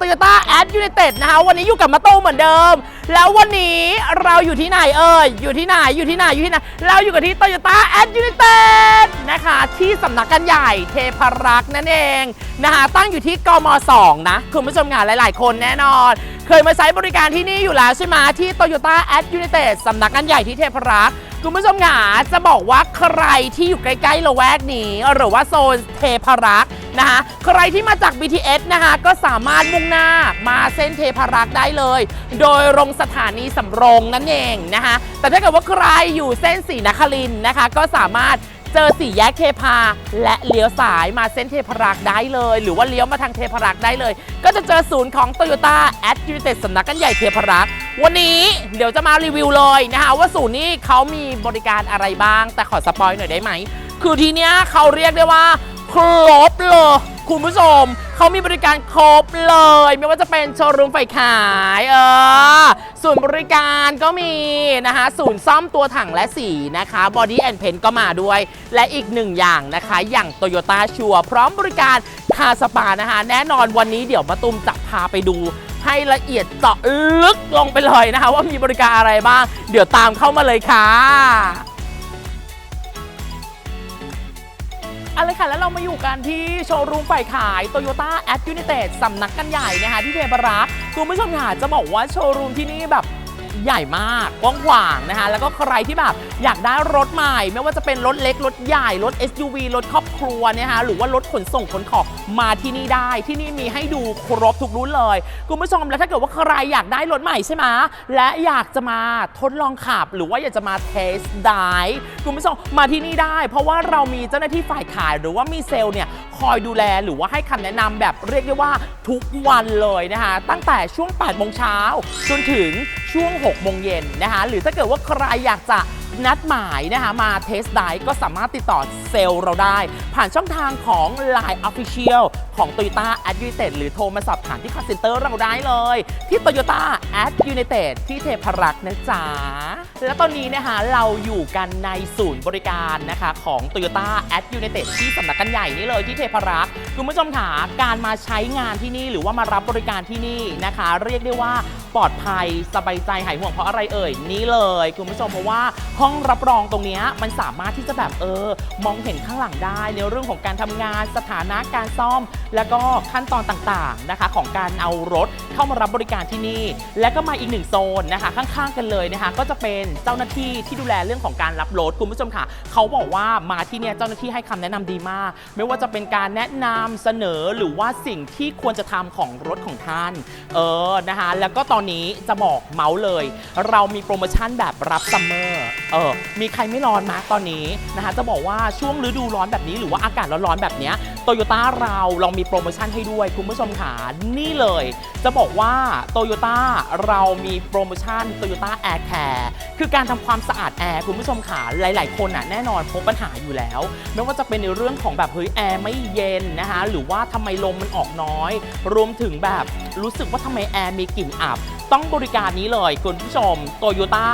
Toyota a d United นะคะ วันนี้อยู่กับมาตูมเหมือนเดิม แล้ววันนี้เราอยู่ที่ไหนเอ่ยอยู่ที่ไหนอยู่ที่ไหนอยู่ที่ไหนเราอยู่กับที่ Toyota a d United นะคะ ที่สำนักกันใหญ่เทพารักษ์นั่นเองนะคะตั้งอยู่ที่กม 2 นะ คุณผู้ชมงานหลาย ๆ คนแน่นอน เคยมาใช้บริการที่นี่อยู่แล้วใช่ไหมที่ Toyota a d United สำนักกันใหญ่ที่เทพารักษ์ คุณผู้ชมหงาจะบอกว่าใครที่อยู่ใกล้ๆละแวกนี้ หรือว่าโซนเทพารักษ์นะคะใครที่มาจาก BTS นะคะก็สามารถมุ่งหน้ามาเส้นเทพารักษ์ได้เลย โดยลงสถานีสำโรงนั่นเองนะคะแต่ถ้าเกิดว่าใครอยู่เส้นสีนครินนะคะก็สามารถ เจอสี่แยกเทพา และเลี้ยวสายมาเส้นเทพารักษ์ได้เลย หรือว่าเลี้ยวมาทางเทพารักษ์ได้เลย ก็จะเจอศูนย์ของ Toyota a d United สำนักกันใหญ่เทพารักษ์วันนี้เดี๋ยวจะมารีวิวเลยนะคะว่าศูนย์นี้เขามีบริการอะไรบ้าง แต่ขอสปอยหน่อยได้ไหม คือทีเนี้ยเขาเรียกได้ว่าครบเลย คุณผู้ชม เขามีบริการครบเลย ไม่ว่าจะเป็นโชว์รูมไฟขาย เออศูนย์บริการก็มีนะคะศูนย์ซ่อมตัวถังและสีนะคะบอดี้แอนด์เพนก็มาด้วย และอีกหนึ่งอย่างนะคะ อย่าง Toyota ชัวพร้อมบริการคาสปานะคะแน่นอนวันนี้เดี๋ยวมาตุ้มจะพาไปดูให้ละเอียดเจาะลึกลงไปเลยนะคะ ว่ามีบริการอะไรบ้าง เดี๋ยวตามเข้ามาเลยค่ะ เอาเลยค่ะแล้วเรามาอยู่กันที่โชว์รูมฝ่ายขาย Toyota a d United สำนักกันใหญ่นะคะที่เทพรักษ์คุณผู้ชมค่ะจะบอกว่าโชว์รูมที่นี่แบบ ใหญ่มากกว้างขวางนะคะ แล้วก็ใครที่แบบอยากได้รถใหม่ ไม่ว่าจะเป็นรถเล็ก รถใหญ่ รถ SUV รถครอบครัวเนี่ยนะคะ หรือว่ารถขนส่งขนของมาที่นี่ได้ ที่นี่มีให้ดูครบทุกรุ่นเลย คุณผู้ชม แล้วถ้าเกิดว่าใครอยากได้รถใหม่ใช่ไหมและอยากจะมาทดลองขับ หรือว่าอยากจะมาเทสไดฟ์คุณผู้ชมมาที่นี่ได้ เพราะว่าเรามีเจ้าหน้าที่ฝ่ายขายหรือว่ามีเซลล์เนี่ยคอยดูแลหรือว่าให้คำแนะนำแบบเรียกได้ว่าทุกวันเลยนะคะ ตั้งแต่ช่วง8โมงเช้าจนถึง ช่วง6โมงเย็นนะคะ หรือถ้าเกิดว่าใครอยากจะ นัดหมายนะคะมาเทสไดฟ์ก็สามารถติดต่อเซลล์เราได้ ผ่านช่องทางของ Line Official ของ Toyota a d United หรือโทรมาสอบถามที่ call center เราได้เลย ที่ Toyota a d United ที่เทพารักษ์นะจ๊ะ และตอนนี้นะคะเราอยู่กันในศูนย์บริการนะคะของ Toyota a d United ที่สำนักกันใหญ่นี่เลยที่เทพารักษ์คุณผู้ชมค่ะการมาใช้งานที่นี่หรือว่ามารับบริการที่นี่นะคะ เรียกได้ว่าปลอดภัยสบายใจหายห่วงเพราะอะไรเอ่ยนี่เลย คุณผู้ชมเพราะว่าห้ององรับรองตรงนี้มันสามารถที่จะแบบเออ มองเห็นข้างหลังได้ในเรื่องของการทำงานสถานะการซ่อม แล้วก็ขั้นตอนต่างๆนะคะ ของการเอารถเข้ามารับบริการที่นี่ และก็มาอีกหนึ่งโซนนะคะข้างๆกันเลยนะคะ ก็จะเป็นเจ้าหน้าที่ที่ดูแลเรื่องของการรับรถคุณผู้ชมค่ะเขาบอกว่ามาที่เนี่ยเจ้าหน้าที่ให้คำแนะนำดีมาก ไม่ว่าจะเป็นการแนะนำเสนอหรือว่าสิ่งที่ควรจะทำของรถของท่านเออนะคะแล้วก็ตอนนี้จะบอกเมาส์เลย เรามีโปรโมชั่นแบบรับซัมเมอร์เออมีใครไม่ร้อนมาตอนนี้นะคะจะบอกว่าช่วงฤดูร้อนแบบนี้หรือว่าอากาศร้อนๆแบบนี้โตโยต้าเราเรามีโปรโมชั่นให้ด้วยคุณผู้ชมขานี่เลย จะบอกว่าโตโยต้าเรามีโปรโมชั่น Toyota Air Care คือการทำความสะอาดแอร์คุณผู้ชมขาหลาย ๆ คนน่ะแน่นอนพบปัญหาอยู่แล้ว ไม่ว่าจะเป็นในเรื่องของแบบเฮ้ยแอร์ไม่เย็นนะคะหรือว่าทำไมลมมันออกน้อย รวมถึงแบบรู้สึกว่าทำไมแอร์มีกลิ่นอับ ต้องบริการนี้เลยคุณผู้ชม Toyota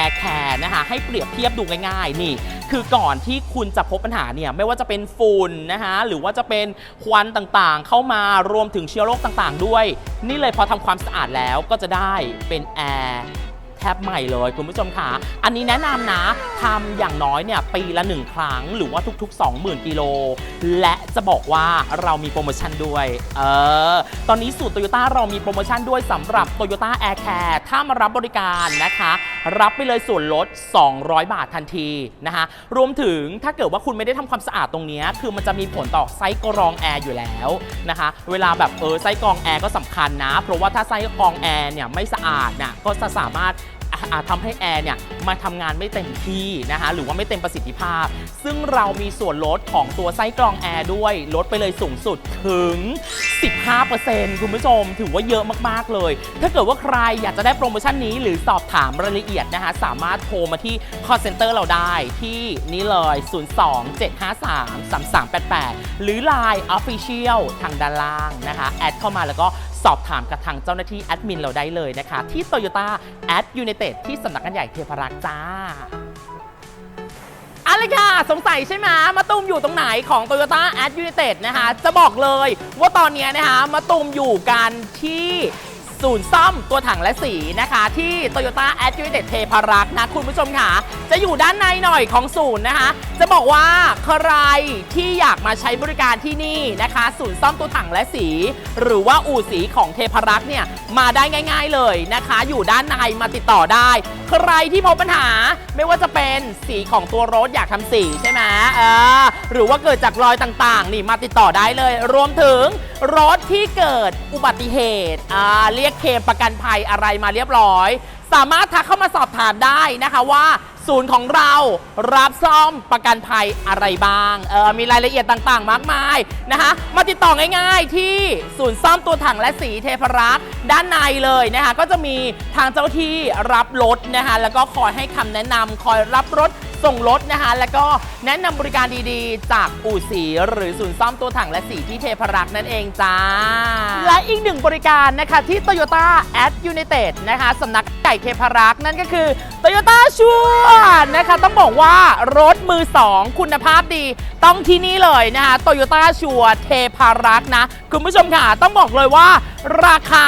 Air Care นะคะให้เปรียบเทียบดูง่ายๆ นี่ คือก่อนที่คุณจะพบปัญหาเนี่ยไม่ว่าจะเป็นฝุ่นนะคะหรือว่าจะเป็นควันต่างๆ เข้ามารวมถึงเชื้อโรคต่างๆ ด้วย นี่เลยพอทำความสะอาดแล้วก็จะได้เป็นแอร์ แทบใหม่เลยคุณผู้ชมค่ะ อันนี้แนะนำนะทำอย่างน้อยเนี่ยปีละ 1 ครั้งหรือว่าทุก ๆ 20,000กิโล และจะบอกว่าเรามีโปรโมชั่นด้วย เออ ตอนนี้สูตรโตโยต้าเรามีโปรโมชั่นด้วยสำหรับ Toyota Air Care ถ้ามารับบริการนะคะ รับไปเลยส่วนลด 200 บาททันทีนะคะ รวมถึงถ้าเกิดว่าคุณไม่ได้ทำความสะอาดตรงนี้ คือมันจะมีผลต่อไส้กรองแอร์อยู่แล้วนะคะ เวลาแบบเออไส้กรองแอร์ก็สำคัญนะ เพราะว่าถ้าไส้กรองแอร์เนี่ยไม่สะอาดน่ะก็จะสามารถ ทำให้แอร์เนี่ยมาทำงานไม่เต็มที่นะคะหรือว่าไม่เต็มประสิทธิภาพ ซึ่งเรามีส่วนลดของตัวไส้กรองแอร์ด้วย ลดไปเลยสูงสุดถึง 15%คุณผู้ชม ถือว่าเยอะมาก ๆ เลย ถ้าเกิดว่าใครอยากจะได้โปรโมชั่นนี้หรือสอบถามรายละเอียดนะคะ สามารถโทรมาที่ call center เราได้ที่นี่เลย 027533388 หรือ Line Official ทางด้านล่างนะคะ แอดเข้ามาแล้วก็ สอบถามกับทางเจ้าหน้าที่แอดมินเราได้เลยนะคะ ที่ Toyota at United ที่สำนักงานใหญ่เทพรักษ์จ้าอะไรค่ะ สงสัยใช่ไหมมาตูมอยู่ตรงไหนของ Toyota a d United นะคะ จะบอกเลยว่าตอนนี้นะคะมาตูมอยู่กันที่ ศูนย์ซ่อมตัวถังและสีนะคะ ที่ Toyota a d United เทพารักษ์นะคุณผู้ชมค่ะ จะอยู่ด้านในหน่อยของศูนย์นะคะ จะบอกว่าใครที่อยากมาใช้บริการที่นี่นะคะ ศูนย์ซ่อมตัวถังและสี หรือว่าอู่สีของเทพารักษ์เนี่ยมาได้ง่าย ๆเลยนะคะ อยู่ด้านในมาติดต่อได้ ใครที่พบปัญหาไม่ว่าจะเป็นสีของตัวรถอยากทำสีใช่ไหมเออหรือว่าเกิดจากรอยต่างๆ นี่มาติดต่อได้เลย รวมถึง รถที่เกิดอุบัติเหตุอ่าเรียกเคลมประกันภัยอะไรมาเรียบร้อย สามารถทักเข้ามาสอบถามได้นะคะว่า ศูนย์ของเรารับซ่อมประกันภัยอะไรบ้างเออมีรายละเอียดต่างๆ มากมายนะคะมาติดต่อง่ายๆที่ศูนย์ซ่อมตัวถังและสีเทพรักษ์ด้านในเลยนะคะก็จะมีทางเจ้าที่รับรถนะคะแล้วก็คอยให้คำแนะนำคอยรับรถ ส่งรถนะคะ แล้วก็แนะนำบริการดีๆ จากอู่สีหรือศูนย์ซ่อมตัวถังและสีที่เทพรักษ์นั่นเองจ้า และอีกหนึ่งบริการนะคะที่ Toyota at United นะคะสำนักไก่เทพรักษ์นั่นก็คือ Toyota ชัวนะคะ ต้องบอกว่ารถมือ2คุณภาพดี ต้องที่นี่เลยนะคะ Toyota ชัวเทพรักษ์นะ คุณผู้ชมค่ะ ต้องบอกเลยว่าราคา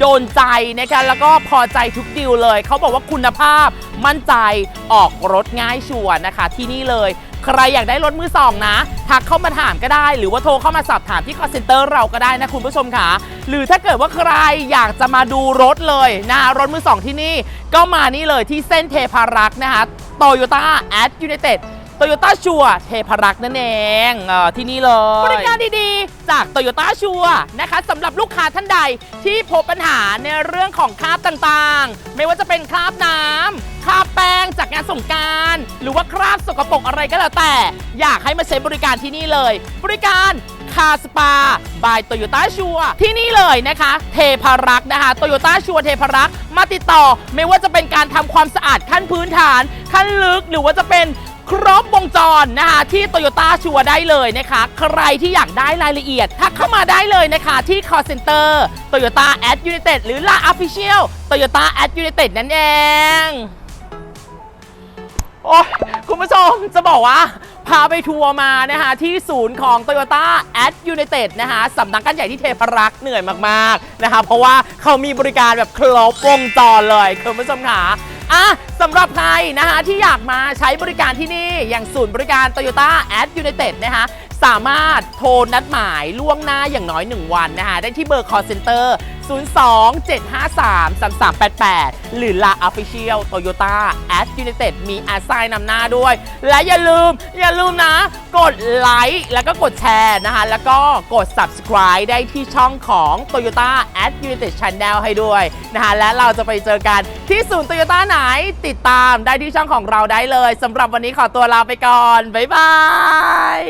โดนใจนะคะแล้วก็พอใจทุกดีลเลย เขาบอกว่าคุณภาพมั่นใจออกรถง่ายชัวร์นะคะ ที่นี่เลย ใครอยากได้รถมือสองนะทักเข้ามาถามก็ได้ หรือว่าโทรเข้ามาสอบถามที่ call center เราก็ได้นะคุณผู้ชมค่ะ หรือถ้าเกิดว่าใครอยากจะมาดูรถเลยนะรถมือสองที่นี่ ก็มานี่เลยที่เส้นเทพารักษ์นะคะโตโยต้าแอดยูไนเต็ด โตโยต้าชัวเทพรักษ์นั่นเองเออที่นี่เลยบริการดีๆ จากโตโยต้าชัวนะคะสำหรับลูกค้าท่านใดที่พบปัญหาในเรื่องของคราบต่างๆ ไม่ว่าจะเป็นคราบน้ำคราบแป้งจากงานสงการ หรือว่าคราบสกปรกอะไรก็แล้วแต่ อยากให้มาใช้บริการที่นี่เลย บริการคาสปา บายโตโยต้าชัวที่นี่เลยนะคะ เทพารักษ์นะคะโตโยต้าชัวเทพารักษ์มาติดต่อ ไม่ว่าจะเป็นการทำความสะอาดขั้นพื้นฐาน ขั้นลึกหรือว่าจะเป็น ครบวงจรนะคะที่โตโยต้าชัวได้เลยนะคะ ใครที่อยากได้รายละเอียด ทักเข้ามาได้เลยนะคะที่ call center Toyota at United หรือ La Official Toyota at United นั่นเองโอ้ยคุณผู้ชมจะบอกว่า พาไปทัวร์มานะคะที่ศูนย์ของ Toyota at United นะคะสำนักกันใหญ่ที่เทพรักษ์เหนื่อยมาก ๆ นะคะเพราะว่าเขามีบริการแบบครบวงจรเลย คุณผู้ชมค่ะ อะสำหรับใครนะคะที่อยากมาใช้บริการที่นี่อย่างศูนย์บริการ Toyota at United นะคะสามารถโทรนัดหมายล่วงหน้าอย่างน้อย 1 วันนะคะได้ที่เบอร์ call center 02-753-3388 หรือ La Official Toyota at United มีอาไซน์นำหน้าด้วย และอย่าลืมอย่าลืมนะ กดไลค์แล้วก็กดแชร์นะคะ แล้วก็กด subscribe ได้ที่ช่องของ Toyota at United Channel ให้ด้วยนะคะ และเราจะไปเจอกันที่ศูนย์ Toyota ไหนติดตามได้ที่ช่องของเราได้เลยสำหรับวันนี้ขอตัวลาไปก่อน บ๊ายบาย